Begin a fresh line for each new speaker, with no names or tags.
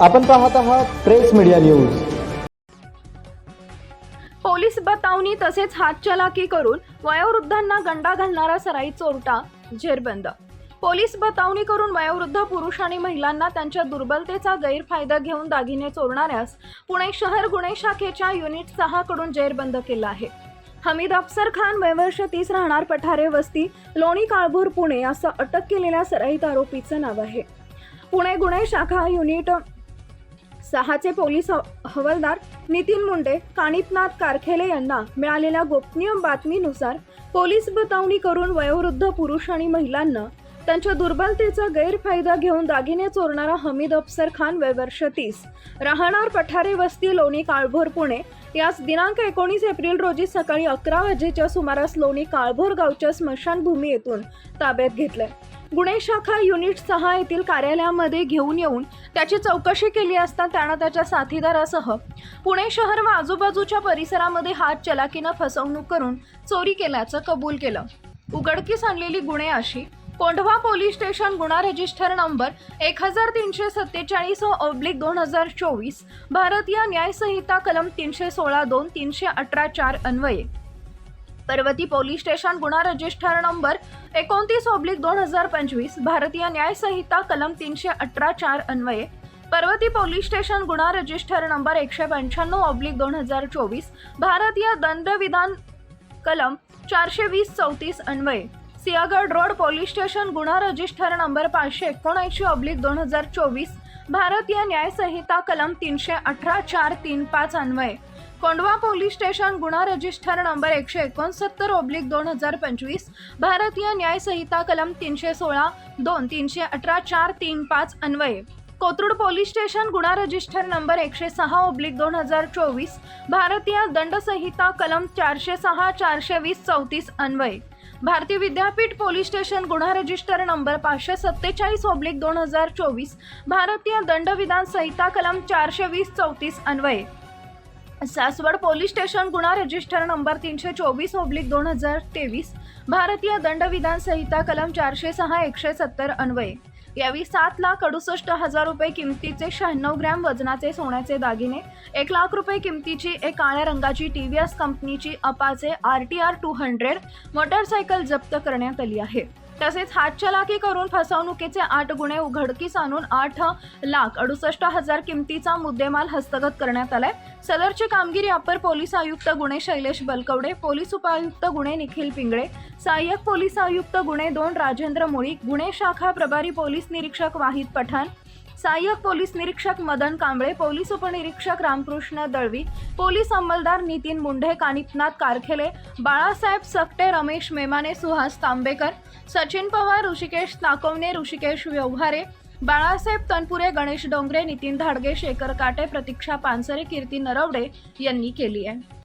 आपण पाहत आहात प्रेस मीडिया न्यूज.
पोलीस बतावणी तसेच हातचलाकी करून वयोवृद्धांना गंडा घालणारा सराई चोरटा झेरबंद पोलीस बतावणी करून वयोवृद्ध पुरुष आणि महिलांना त्यांच्या दुर्बलतेचा गैरफायदा घेऊन दागिने चोरणाऱ्यास पुणे शहर गुन्हे शाखेच्या युनिट सहा कडून जेरबंद केला आहे. हमीद अफसर खान वयवर्ष तीस राहणार पठारे वस्ती लोणी काळभोर पुणे असं अटक केलेल्या सराईत आरोपीचं नाव आहे. पुणे गुन्हे शाखा युनिट सहाचे पोलीस हवालदार नितीन मुंडे कानिपनाथ कारखेले यांना मिळालेल्या गोपनीय बातमीनुसार पोलीस बतावणी करून वयोवृद्ध पुरुष आणि महिलांना त्यांच्या दुर्बलतेचा गैरफायदा घेऊन दागिने चोरणारा हमीद अफसर खान वयवर्ष तीस राहणार पठारे वस्ती लोणी काळभोर पुणे यास दिनांक एकोणीस एप्रिल रोजी सकाळी अकरा वाजेच्या सुमारास लोणी काळभोर गावच्या स्मशानभूमी येथून ताब्यात घेतले. गुन्हे शाखा युनिट सहा येथील कार्यालयामध्ये घेऊन येऊन त्याची चौकशी केली असता त्यानं त्याच्या साथीदारासह पुणे शहर व आजूबाजूच्या परिसरामध्ये हात चलाकीनं फसवणूक करून चोरी केल्याचं कबूल केलं. उघडकीस आणलेली गुन्हे अशी कोंढवा पोलीस स्टेशन गुन्हा रजिस्टर नंबर एक हजार तीनशे सत्तेचाळीस ऑब्लिक दोन हजार चोवीस भारतीय न्यायसंहिता कलम तीनशे सोळा दोन तीनशे अठरा चार अन्वये. पर्वती पोलीस स्टेशन गुन्हा रजिस्टर नंबर एकोणतीस ऑब्लिक दोन हजार पंचवीस भारतीय न्यायसंहिता कलम तीनशे अठरा चार अन्वये. पर्वती पोलीस स्टेशन गुन्हा रजिस्टर नंबर एकशे पंच्याण्णव ऑब्लिक दोन हजार चोवीस भारतीय दंडविधान कलम चारशे वीस चौतीस अन्वये. सियागड रोड पोलीस स्टेशन गुन्हा रजिस्टर नंबर पाचशे एकोणऐंशी ऑब्लिक दोन हजार चोवीस भारतीय न्यायसंहिता कलम तीनशे अठरा चार तीन पाच अन्वये. कोंडवा पोलीस स्टेशन गुन्हा रजिस्टर नंबर एकशे एकोणसत्तर ओब्लिक दोन हजार पंचवीस भारतीय न्यायसंहिता कलम तीनशे सोळा दोन तीनशे अठरा चार तीन पाच अन्वये. कोथरूड पोलीस स्टेशन गुन्हा रजिस्टर नंबर एकशे सहा ओब्लिक दोन हजार चोवीस भारतीय दंडसंहिता कलम चारशे सहा चारशे वीस चौतीस अन्वये. भारतीय विद्यापीठ पोलीस स्टेशन गुन्हा रजिस्टर नंबर पाचशे सत्तेचाळीस ओब्लिक दोन हजार चोवीस भारतीय दंडविधान संहिता कलम चारशे वीस चौतीस अन्वये. सासवड पोलीस स्टेशन गुन्हा रजिस्टर नंबर तीनशे चोवीस ओब्लिक दोन हजार तेवीस भारतीय दंडविधान संहिता कलम चारशे सहा एकशे सत्तर अन्वये. यावेळी सात लाख अडुसष्ट हजार रुपये किमतीचे शहाण्णव ग्रॅम वजनाचे सोन्याचे दागिने एक लाख रुपये किमतीची एक काळ्या रंगाची टी व्ही एस कंपनीची Apache R T R two hundred motorcycle जप्त करण्यात आली आहे. तसेच हातचलाकी करून फसवणुकीचे आठ गुन्हे उघडकीस आणून आठ लाख अडुसष्ट हजार किमतीचा मुद्देमाल हस्तगत करण्यात आलाय. सदरची कामगिरी अपर पोलीस आयुक्त गुन्हे शैलेश बलकवडे पोलीस उपायुक्त गुन्हे निखिल पिंगळे सहाय्यक पोलीस आयुक्त गुन्हे दोन राजेंद्र मुळी गुन्हे शाखा प्रभारी पोलीस निरीक्षक वाहिद पठाण सहाय्यक पोलीस निरीक्षक मदन कांबळे पोलीस उपनिरीक्षक रामकृष्ण दळवी पोलीस अंमलदार नितीन मुंढे कानिपनाथ कारखेले बाळासाहेब सकटे रमेश मेमाने सुहास तांबेकर सचिन पवार ऋषिकेश नाकवणे ऋषिकेश व्यवहारे बाळासाहेब तनपुरे गणेश डोंगरे नितीन धाडगे शेखर काटे प्रतीक्षा पानसरे कीर्ती नरवडे यांनी केली आहे.